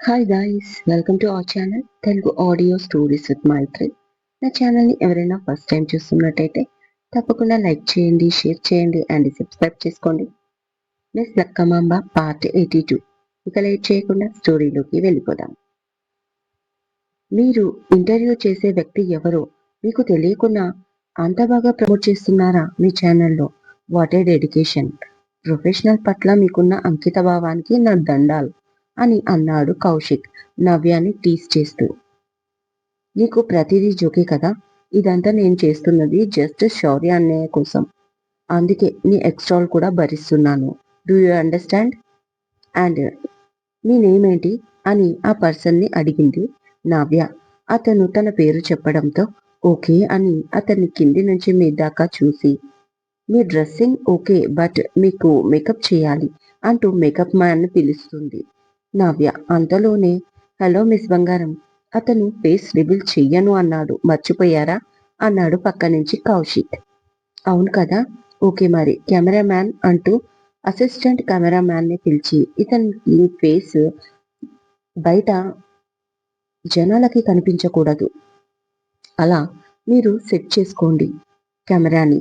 Hi guys welcome to our channel Telugu audio stories with Maithri నా ఛానల్ని ఎవరైనా first time చూస్తున్నట్టయితే తప్పకుండా లైక్ చేయండి షేర్ చేయండి అండ్ సబ్స్క్రైబ్ చేసుకోండి. Miss Lakkamamba part eighty two ఇక లైట్ చేయకుండా స్టోరీలోకి వెళ్ళిపోదాం. మీరు ఇంటర్వ్యూ చేసే వ్యక్తి ఎవరో మీకు తెలియకుండా అంత బాగా ప్రమోట్ చేస్తున్నారా మీ ఛానల్లో వాట్ ఏ డెడికేషన్ ప్రొఫెషనల్ పట్ల మీకున్న అంకిత భావానికి నా దండాలు. అని అన్నాడు కౌశిక్ నవ్యాన్ని టీస్ చేస్తూ. నీకు ప్రతిదీ జోకే కదా? ఇదంతా నేను చేస్తున్నది జస్ట్ శౌర్య అన్నయ్య కోసం. అందుకే నీ ఎక్స్ట్రాల్ కూడా భరిస్తున్నాను. Do you understand? అండ్ మీ నేమ్ ఏంటి అని ఆ పర్సన్ని అడిగింది నవ్య. అతను తన పేరు చెప్పడంతో ఓకే అని అతన్ని కింది నుంచి మీ దాకా చూసి మీ డ్రెస్సింగ్ ఓకే బట్ మీకు మేకప్ చేయాలి అంటూ మేకప్ మ్యాన్ పిలుస్తుంది. నవ్య అంతలోనే హలో మిస్ బంగారం అతను ఫేస్ రివీల్ చెయ్యను అన్నాడు. మర్చిపోయారా? అన్నాడు పక్క నుంచి కౌశిక్. అవును కదా? ఓకే మరి. కెమెరామ్యాన్ అంటూ అసిస్టెంట్ కెమెరామ్యాన్ని పిలిచి ఇతని ఫేస్ బయట జనాలకి కనిపించకూడదు. అలా మీరు సెట్ చేసుకోండి కెమెరాని.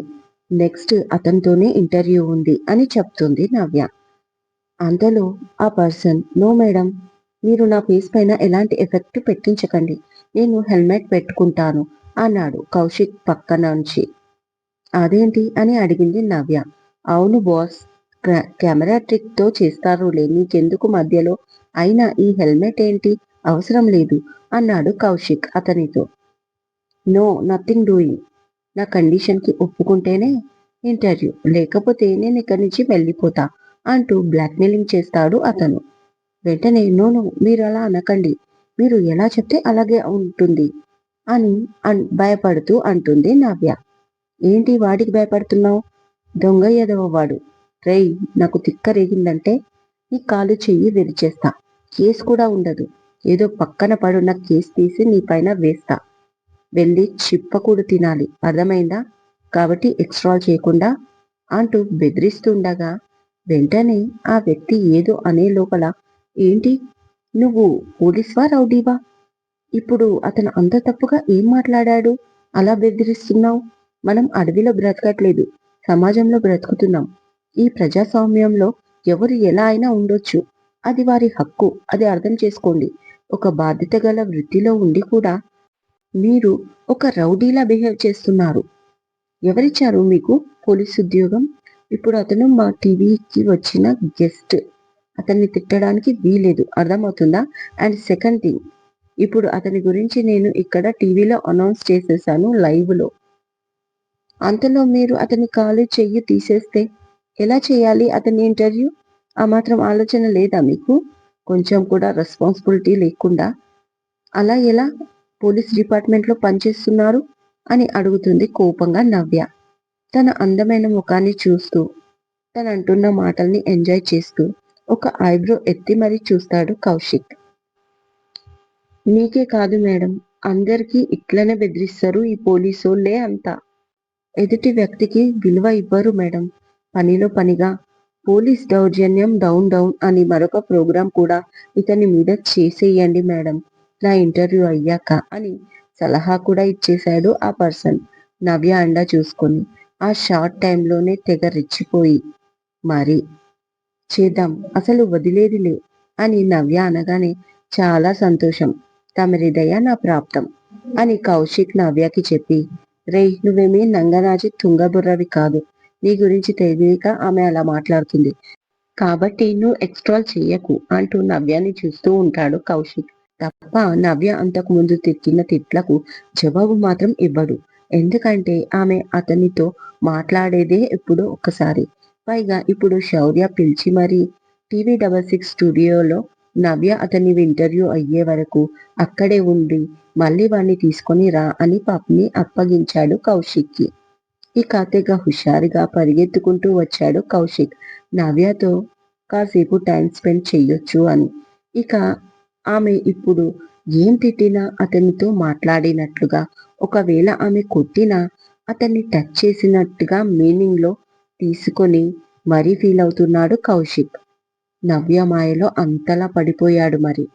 నెక్స్ట్ అతనితోనే ఇంటర్వ్యూ ఉంది అని చెప్తుంది నవ్య. అంతలో ఆ పర్సన్ నో మేడం మీరు నా ఫేస్ పైన ఎలాంటి ఎఫెక్ట్ పెట్టించకండి నేను హెల్మెట్ పెట్టుకుంటాను అన్నాడు కౌశిక్ పక్కన నుంచి. అదేంటి? అని అడిగింది నవ్య. అవును బాస్ కెమెరా ట్రిక్తో చేస్తారులే నీకెందుకు మధ్యలో? అయినా ఈ హెల్మెట్ ఏంటి? అవసరం లేదు అన్నాడు కౌశిక్ అతనితో. No nothing doing. నా కండిషన్కి ఒప్పుకుంటేనే ఇంటర్వ్యూ. లేకపోతే నేను ఇక్కడి నుంచి వెళ్ళిపోతా. అంటూ బ్లాక్మెయిలింగ్ చేస్తాడు అతను. వెంటనే నోను మీరు అలా అనకండి. మీరు ఎలా చెప్తే అలాగే ఉంటుంది అని భయపడుతూ అంటుంది నవ్య. ఏంటి వాడికి భయపడుతున్నావు? దొంగ ఎదవవాడు రేయ్ నాకు తిక్కరేగిందంటే నీ కాలు చెయ్యి విరిచేస్తా. కేసు కూడా ఉండదు. ఏదో పక్కన పడున్న కేసు తీసి నీ పైన వేస్తా. వెళ్ళి చిప్పకూడు తినాలి. అర్థమైందా? కాబట్టి ఎక్స్ట్రాల్ చేయకుండా అంటూ బెదిరిస్తుండగా వెంటనే ఆ వ్యక్తి ఏదో అనే లోపల ఏంటి? నువ్వు పోలీస్వా రౌడీవా? ఇప్పుడు అతను అంత తప్పుగా ఏం మాట్లాడాడు? అలా బెదిరిస్తున్నావు? మనం అడవిలో బ్రతకట్లేదు. సమాజంలో బ్రతుకుతున్నాం. ఈ ప్రజాస్వామ్యంలో ఎవరు ఎలా అయినా ఉండొచ్చు. అది వారి హక్కు. అది అర్థం చేసుకోండి. ఒక బాధ్యత గల వృత్తిలో ఉండి కూడా మీరు ఒక రౌడీలా బిహేవ్ చేస్తున్నారు. ఎవరిచ్చారు మీకు పోలీస్ ఉద్యోగం? ఇప్పుడు అతను మా టీవీకి వచ్చిన గెస్ట్. అతన్ని తిట్టడానికి వీలేదు అర్థమవుతుందా? అండ్ సెకండ్ థింగ్ ఇప్పుడు అతని గురించి నేను ఇక్కడ టీవీలో అనౌన్స్ చేసేసాను లైవ్లో. అంతలో మీరు అతని కాలు చెయ్యి తీసేస్తే ఎలా చేయాలి అతని ఇంటర్వ్యూ? ఆ మాత్రం ఆలోచన లేదా మీకు? కొంచెం కూడా రెస్పాన్సిబిలిటీ లేకుండా. అలా ఎలా? పోలీస్ డిపార్ట్మెంట్లో పనిచేస్తున్నారు? అని అడుగుతుంది కోపంగా నవ్య. తన అందమైన ముఖాన్ని చూస్తూ తన అంటున్న మాటల్ని ఎంజాయ్ చేస్తూ ఒక ఐబ్రో ఎత్తి మరీ చూస్తాడు కౌశిక్. మీకే కాదు మేడం అందరికీ ఇట్లనే బెదిరిస్తారు ఈ పోలీసోళ్ళే అంతా. ఎదుటి వ్యక్తికి విలువ ఇవ్వరు మేడం. పనిలో పనిగా పోలీస్ దౌర్జన్యం డౌన్ డౌన్ అని మరొక ప్రోగ్రాం కూడా ఇతని మీద చేసేయండి మేడం. నా ఇంటర్వ్యూ అయ్యాక అని సలహా కూడా ఇచ్చేశాడు ఆ పర్సన్. నవ్య అండా చూసుకొని. ఆ షార్ట్ టైంలోనే తెగ రెచ్చిపోయి మరి చేద్దాం అసలు వదిలేదిలే అని నవ్య అనగానే చాలా సంతోషం. తమరిదయ నా ప్రాప్తం అని కౌశిక్ నవ్యకి చెప్పి రే నువ్వేమీ నంగనాజి తుంగబుర్రవి కాదు. నీ గురించి తెలియక ఆమె అలా మాట్లాడుతుంది. కాబట్టి నువ్వు ఎక్స్ట్రాల్ చెయ్యకు అంటూ నవ్యాన్ని చూస్తూ ఉంటాడు కౌశిక్. తప్ప నవ్య అంతకు ముందు తిట్టిన తిట్లకు జవాబు మాత్రం ఇవ్వడు. ఎందుకంటే ఆమె అతనితో మాట్లాడేదే ఎప్పుడో ఒకసారి. పైగా ఇప్పుడు శౌర్య పిలిచి మరి టీవీ డబల్ సిక్స్ స్టూడియోలో నవ్య అతని ఇంటర్వ్యూ అయ్యే వరకు అక్కడే ఉండి మళ్ళీ వాణ్ణి తీసుకొని రా అని పాపని అప్పగించాడు కౌశిక్కి. ఇక తెగ హుషారుగా పరిగెత్తుకుంటూ వచ్చాడు కౌశిక్. నవ్యతో కాసేపు టైం స్పెండ్ చెయ్యొచ్చు అని. ఇక ఆమె ఇప్పుడు ఏం తిట్టినా అతనితో మాట్లాడినట్లుగా ఒకవేళ ఆమె కొట్టినా అతన్ని టచ్ చేసినట్టుగా మీనింగ్లో తీసుకొని మరీ ఫీల్ అవుతున్నాడు కౌశిక్. నవ్య మాయలో అంతలా పడిపోయాడు మరి.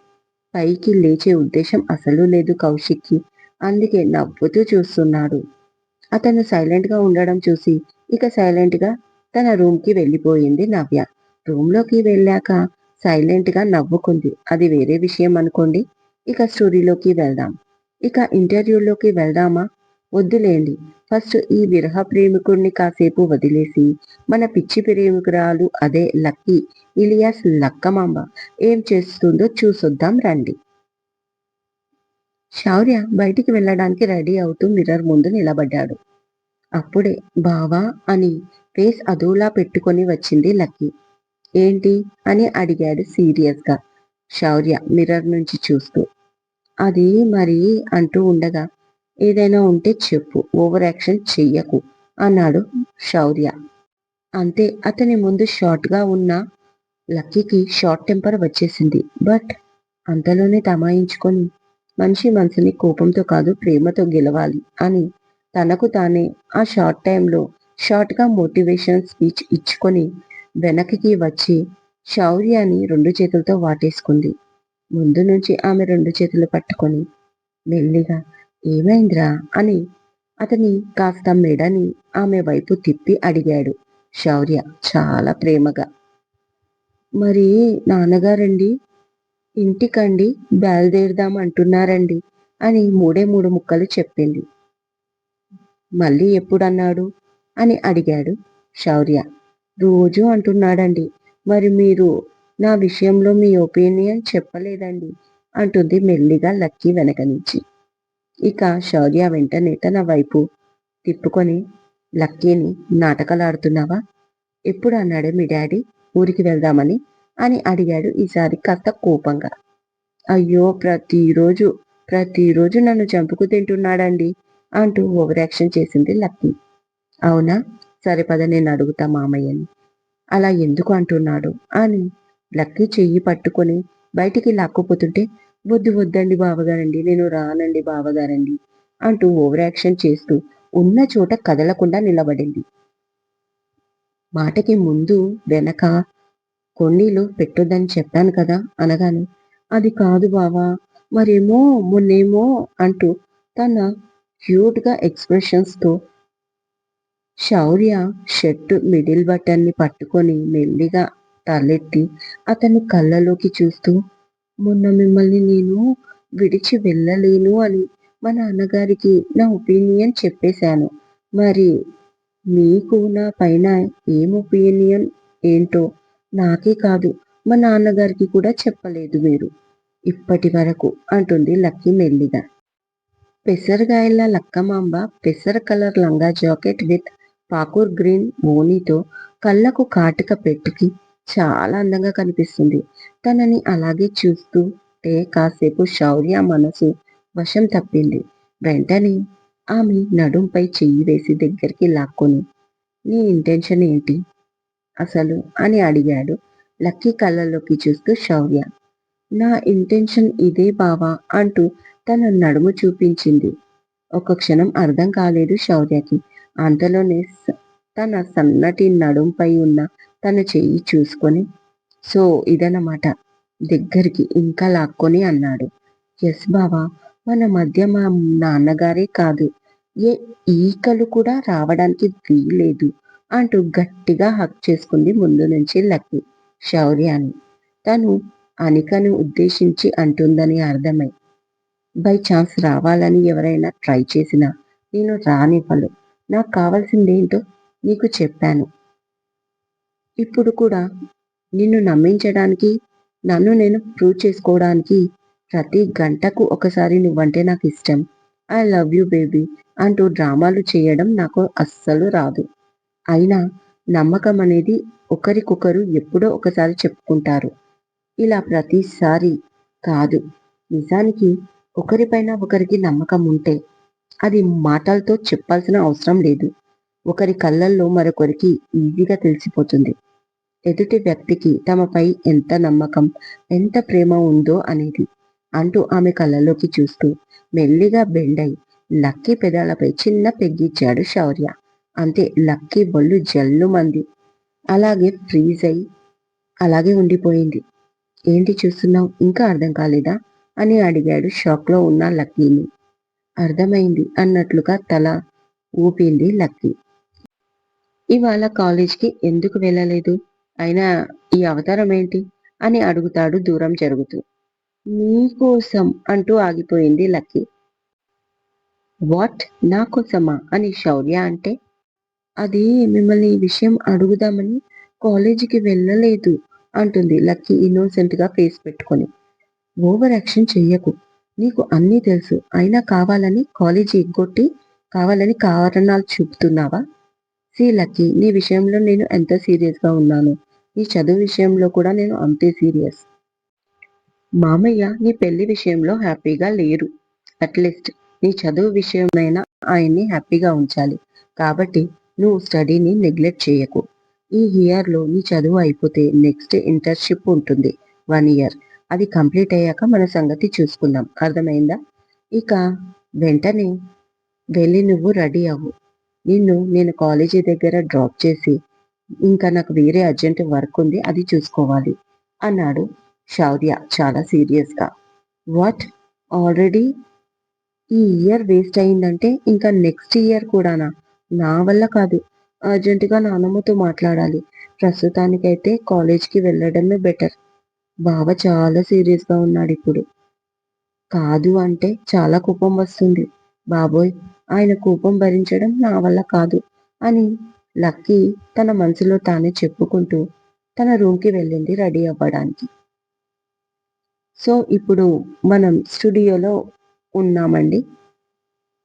పైకి లేచే ఉద్దేశం అసలు లేదు కౌశిక్కి. అందుకే నవ్వుతూ చూస్తున్నాడు. అతను సైలెంట్గా ఉండడం చూసి ఇక సైలెంట్గా తన రూమ్కి వెళ్ళిపోయింది నవ్య. రూమ్లోకి వెళ్ళాక సైలెంట్గా నవ్వుకుంది. అది వేరే విషయం అనుకోండి. ఇక స్టోరీలోకి వెళ్దాం. ఇక ఇంటర్వ్యూలోకి వెళ్దామా? వద్దులేండి. ఫస్ట్ ఈ విరహ ప్రేమికుడిని కాసేపు వదిలేసి మన పిచ్చి ప్రేమికురాలు అదే లక్కీ ఇలియాస్ లక్కమాంబ. ఏం చేస్తుందో చూసొద్దాం రండి. శౌర్య బయటికి వెళ్ళడానికి రెడీ అవుతూ మిర్రర్ ముందు నిలబడ్డాడు. అప్పుడే బావా అని ఫేస్ అదోలా పెట్టుకొని వచ్చింది లక్కీ. ఏంటి? అని అడిగాడు సీరియస్గా. శౌర్య మిర్రర్ నుంచి చూస్తూ. అది మరి అంటూ ఉండగా ఏదైనా ఉంటే చెప్పు ఓవర్ యాక్షన్ చెయ్యకు అన్నాడు శౌర్య. అంతే అతని ముందు షార్ట్గా ఉన్న లక్కీకి షార్ట్ టెంపర్ వచ్చేసింది. బట్ అంతలోనే తమాయించుకొని మనిషి మనసుని కోపంతో కాదు ప్రేమతో గెలవాలి అని తనకు తానే ఆ షార్ట్ టైంలో షార్ట్గా మోటివేషన్ స్పీచ్ ఇచ్చుకొని వెనక్కి వచ్చి శౌర్యాన్ని రెండు చేతులతో వాటేసుకుంది. ముందు నుంచి ఆమె రెండు చేతులు పట్టుకొని మెల్లిగా ఏమైందిరా? అని అతని కాస్త మెడని ఆమె వైపు తిప్పి అడిగాడు శౌర్య చాలా ప్రేమగా. మరి నాన్నగారండి ఇంటికండి బయలుదేరుదాం అంటున్నారండి అని మూడే మూడు ముక్కలు చెప్పింది. మళ్ళీ ఎప్పుడన్నాడు? అని అడిగాడు శౌర్య. రోజు అంటున్నాడండి. మరి మీరు నా విషయంలో మీ ఒపీనియన్ చెప్పలేదండి అంటుంది మెల్లిగా లక్కీ వెనక నుంచి. ఇక శౌర్య వెంటనే తన వైపు తిప్పుకొని లక్కీని నాటకాలాడుతున్నావా? ఎప్పుడు అన్నాడు మీ డాడీ? ఊరికి వెళ్దామని అని అడిగాడు ఈసారి కాస్త కోపంగా. అయ్యో ప్రతిరోజు ప్రతిరోజు నన్ను చంపుకు తింటున్నాడండి అంటూ ఓవరాక్షన్ చేసింది లక్కీ. అవునా? సరే పద నేను అడుగుతా మామయ్యని. అలా ఎందుకు అంటున్నాడు? అని లక్కీ చెయ్యి పట్టుకొని బయటికి లాక్కుపోతుంటే వద్దు వద్దండి బావగారండి నేను రానండి బావగారండి అంటూ ఓవర్ యాక్షన్ చేస్తూ ఉన్న చోట కదలకుండా నిలబడింది. మాటకి ముందు వెనక కొన్నీళ్ళు పెట్టొద్దని చెప్పాను కదా అనగానే అది కాదు బావా మరేమో మొన్నేమో అంటూ తన క్యూట్గా ఎక్స్ప్రెషన్స్తో శౌర్య షర్టు మిడిల్ బటన్ని పట్టుకొని మెల్లిగా తలెత్తి అతని కళ్ళలోకి చూస్తూ మొన్న మిమ్మల్ని నేను విడిచి వెళ్ళలేను అని మా నాన్నగారికి నా ఒపీనియన్ చెప్పేశాను. మరి మీకు నా పైన ఏం ఒపీనియన్ ఏంటో నాకే కాదు మా నాన్నగారికి కూడా చెప్పలేదు మీరు. ఇప్పటి వరకు అంటుంది లక్కీ మెల్లిగా. పెసరగాయల లక్కమాంబ పెసర కలర్ లంగా జాకెట్ విత్ పాకూర్ గ్రీన్ ఓనీతో కళ్ళకు కాటిక పెట్టుకి చాలా అందంగా కనిపిస్తుంది. తనని అలాగే చూస్తుంటే కాసేపు శౌర్య మనసు వశం తప్పింది. వెంటనే ఆమె నడుంపై చెయ్యి వేసి దగ్గరికి లాక్కొని నీ ఇంటెన్షన్ ఏంటి? అసలు అని అడిగాడు లక్కీ కళ్ళలోకి చూస్తూ శౌర్య. నా ఇంటెన్షన్ ఇదే బావా అంటూ తన నడుము చూపించింది. ఒక క్షణం అర్థం కాలేదు శౌర్యకి. అంతలోనే తన సన్నటి నడుంపై ఉన్న తన చెయ్యి చూసుకొని సో ఇదన్నమాట. దగ్గరికి ఇంకా లాక్కొని అన్నాడు. ఎస్ బావా మన మధ్య మా నాన్నగారే కాదు. ఏ ఈకలు కూడా రావడానికి వీలేదు అంటూ గట్టిగా హక్ చేసుకుంది ముందు నుంచి లక్కి శౌర్యాన్ని తను అనికను ఉద్దేశించి అంటుందని అర్థమై బై ఛాన్స్ రావాలని ఎవరైనా ట్రై చేసినా నేను రానివ్వను. నాకు కావాల్సిందేంటో నీకు చెప్పాను. ఇప్పుడు కూడా నిన్ను నమ్మించడానికి నన్ను నేను ప్రూవ్ చేసుకోవడానికి ప్రతి గంటకు ఒకసారి నువ్వంటే నాకు ఇష్టం. ఐ లవ్ యూ బేబీ అంటూ డ్రామాలు చేయడం నాకు అస్సలు రాదు. అయినా నమ్మకం అనేది ఒకరికొకరు ఎప్పుడో ఒకసారి చెప్పుకుంటారు. ఇలా ప్రతిసారి కాదు. నిజానికి ఒకరిపైన ఒకరికి నమ్మకం ఉంటే అది మాటలతో చెప్పాల్సిన అవసరం లేదు. ఒకరి కళ్ళల్లో మరొకరికి ఈజీగా తెలిసిపోతుంది. ఎదుటి వ్యక్తికి తమపై ఎంత నమ్మకం ఎంత ప్రేమ ఉందో అనేది అంటూ ఆమె కళ్ళలోకి చూస్తూ మెల్లిగా బెండై లక్కీ పెదాలపై చిన్న పెగ్గిచ్చాడు శౌర్య. అంతే లక్కీ బొళ్ళు జల్లు మంది. అలాగే ఫ్రీజ్ అయి అలాగే ఉండిపోయింది. ఏంటి చూస్తున్నావు? ఇంకా అర్థం కాలేదా? అని అడిగాడు షాక్లో ఉన్న లక్కీని. అర్థమైంది అన్నట్లుగా తల ఊపింది లక్కీ. ఇవాళ కాలేజ్కి ఎందుకు వెళ్ళలేదు? అయినా ఈ అవతారం ఏంటి అని అడుగుతాడు దూరం జరుగుతూ. నీకోసం అంటూ ఆగిపోయింది లక్కీ. వాట్? నా కోసమా అని శౌర్య అంటే అది మిమ్మల్ని ఈ విషయం అడుగుదామని కాలేజీకి వెళ్ళలేదు అంటుంది లక్కీ ఇన్నోసెంట్గా ఫేస్ పెట్టుకొని. ఓవర్ యాక్షన్ చెయ్యకు. నీకు అన్నీ తెలుసు. అయినా కావాలని కాలేజీ ఎగ్గొట్టి కావాలని కారణాలు చూపుతున్నావా? సి లక్కీ నీ విషయంలో నేను ఎంత సీరియస్గా ఉన్నాను? నీ చదువు విషయంలో కూడా నేను అంతే సీరియస్. మామయ్య నీ పెళ్ళి విషయంలో హ్యాపీగా లేరు. అట్లీస్ట్ నీ చదువు విషయమైనా ఆయన్ని హ్యాపీగా ఉంచాలి. కాబట్టి నువ్వు స్టడీని నెగ్లెక్ట్ చేయకు. ఈ ఇయర్లో నీ చదువు అయిపోతే నెక్స్ట్ ఇంటర్న్షిప్ ఉంటుంది వన్ ఇయర్. అది కంప్లీట్ అయ్యాక మన సంగతి చూసుకుందాం. అర్థమైందా? ఇక వెంటనే వెళ్ళి నువ్వు రెడీ అవ్వు. నిన్ను నేను కాలేజీ దగ్గర డ్రాప్ చేసి ఇంకా నాకు వేరే అర్జెంట్ వర్క్ ఉంది అది చూసుకోవాలి అన్నాడు షౌర్య చాలా సీరియస్గా వాట్ ఆల్రెడీ ఈ ఇయర్ వేస్ట్ అయిందంటే ఇంకా నెక్స్ట్ ఇయర్ కూడానా? నా వల్ల కాదు. అర్జెంటుగా నాన్నమ్మతో మాట్లాడాలి. ప్రస్తుతానికైతే కాలేజ్కి వెళ్ళడమే బెటర్ బావ చాలా సీరియస్గా ఉన్నాడు ఇప్పుడు. కాదు అంటే చాలా కోపం వస్తుంది. బాబోయ్ ఆయన కోపం భరించడం నా వల్ల కాదు అని లక్కీ తన మనసులో తానే చెప్పుకుంటూ తన రూమ్కి వెళ్ళింది రెడీ అవ్వడానికి. సో ఇప్పుడు మనం స్టూడియోలో ఉన్నామండి.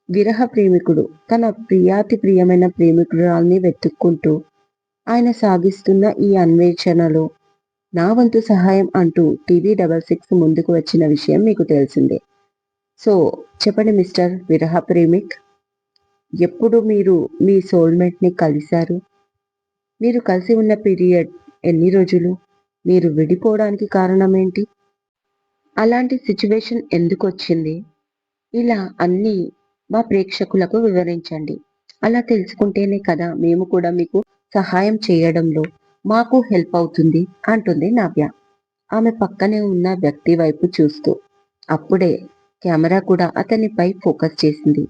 విరహ ప్రేమికుడు తన ప్రియాతి ప్రియమైన ప్రేమికురాల్ని వెతుక్కుంటూ ఆయన సాగిస్తున్న ఈ అన్వేషణలో నా వంతు సహాయం అంటూ టీవీ డబల్ సిక్స్ ముందుకు వచ్చిన విషయం మీకు తెలిసిందే. సో చెప్పండి మిస్టర్ విరహ ప్రేమిక్. ఎప్పుడు మీరు మీ సోల్మేట్ని కలిశారు? మీరు కలిసి ఉన్న పీరియడ్ ఎన్ని రోజులు? మీరు విడిపోవడానికి కారణం ఏంటి అలాంటి సిచ్యువేషన్ ఎందుకు వచ్చింది ఇలా అన్నీ మా ప్రేక్షకులకు వివరించండి. అలా తెలుసుకుంటేనే కదా మేము కూడా మీకు సహాయం చేయడంలో మాకు హెల్ప్ అవుతుంది అంటుంది నావ్య. ఆమె పక్కనే ఉన్న వ్యక్తి వైపు చూస్తూ. అప్పుడే కెమెరా కూడా అతనిపై ఫోకస్ చేసింది.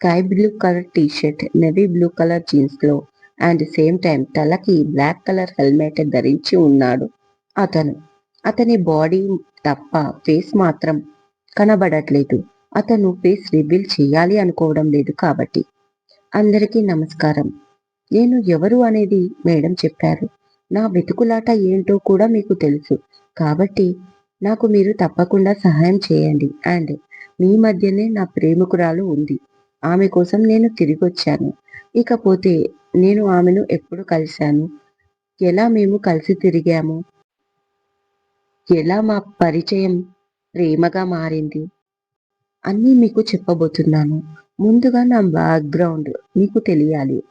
Sky blue colour T-shirt navy blue colour జీన్స్లో అండ్ సేమ్ టైం తలకి బ్లాక్ కలర్ హెల్మెట్ ధరించి ఉన్నాడు అతను. అతని బాడీ తప్ప ఫేస్ మాత్రం కనబడట్లేదు. అతను ఫేస్ రివీల్ చేయాలి అనుకోవడం లేదు కాబట్టి. అందరికీ నమస్కారం. నేను ఎవరు అనేది మేడం చెప్పారు. నా వెతుకులాట ఏంటో కూడా మీకు తెలుసు. కాబట్టి నాకు మీరు తప్పకుండా సహాయం చేయండి. అండ్ మీ మధ్యనే నా ప్రేమికురాలు ఉంది. ఆమె కోసం నేను తిరిగి వచ్చాను ఇకపోతే నేను ఆమెను ఎప్పుడు కలిశాను? ఎలా మేము కలిసి తిరిగాము? ఎలా మా పరిచయం ప్రేమగా మారింది? అన్నీ మీకు చెప్పబోతున్నాను. ముందుగా నా బ్యాక్గ్రౌండ్ మీకు తెలియాలి.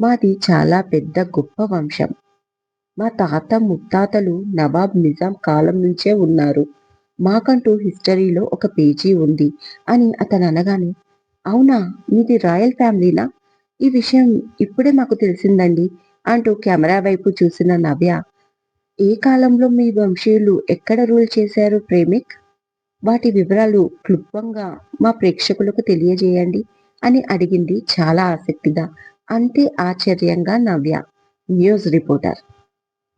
మాది చాలా పెద్ద గొప్ప వంశం. మా తాత ముత్తాతలు నవాబ్ నిజాం కాలం నుంచే ఉన్నారు. మాకంటూ హిస్టరీలో ఒక పేజీ ఉంది అని అతను అనగానే అవునా? మీది రాయల్ ఫ్యామిలీనా? ఈ విషయం ఇప్పుడే మాకు తెలిసిందండి అంటూ కెమెరా వైపు చూసిన నవ్య. ఏ కాలంలో మీ వంశీయులు ఎక్కడ రూల్ చేశారు ప్రేమిక్? వాటి వివరాలు క్లుప్తంగా మా ప్రేక్షకులకు తెలియజేయండి అని అడిగింది చాలా ఆసక్తిగా అంతే ఆశ్చర్యంగా నవ్య. News reporter.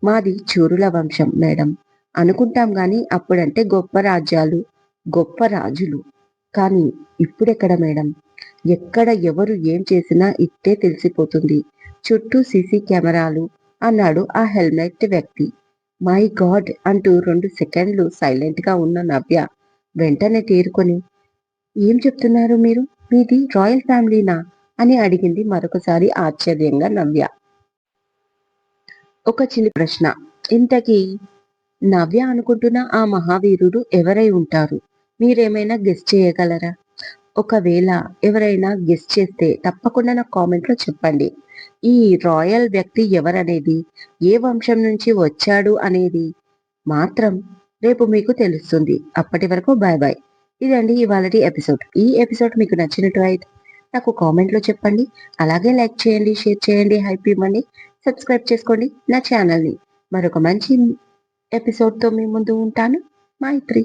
మాది చూరుల వంశం మేడం. అనుకుంటాం గాని అప్పుడంటే గొప్ప రాజ్యాలు గొప్ప రాజులు. కానీ ఇప్పుడెక్కడ మేడం? ఎక్కడ ఎవరు ఏం చేసినా ఇట్టే తెలిసిపోతుంది. చుట్టూ సీసీ కెమెరాలు అన్నాడు ఆ హెల్మెట్ వ్యక్తి. మై గాడ్ అంటూ రెండు సెకండ్లు సైలెంట్గా ఉన్న నవ్య వెంటనే తేరుకొని ఏం చెప్తున్నారు మీరు? మీది రాయల్ ఫ్యామిలీనా? అని అడిగింది మరొకసారి ఆశ్చర్యంగా నవ్య. ఒక చిన్న ప్రశ్న. ఇంతకీ నవ్య అనుకుంటున్న ఆ మహావీరుడు ఎవరై ఉంటారు? మీరేమైనా గెస్ట్ చేయగలరా? ఒకవేళ ఎవరైనా గెస్ట్ చేస్తే తప్పకుండా నా కామెంట్లో చెప్పండి. ఈ రాయల్ వ్యక్తి ఎవరనేది? ఏ వంశం నుంచి వచ్చాడు అనేది మాత్రం రేపు మీకు తెలుస్తుంది. అప్పటి వరకు బాయ్ బాయ్ ఇదండి ఇవాళ ఎపిసోడ్ ఈ ఎపిసోడ్ మీకు నచ్చినట్టు అయితే నాకు కామెంట్లో చెప్పండి. అలాగే లైక్ చేయండి షేర్ చేయండి హైప్ ఇవ్వండి సబ్స్క్రైబ్ చేసుకోండి నా ఛానల్ని మరొక మంచి ఎపిసోడ్తో మీ ముందు ఉంటాను. మైత్రి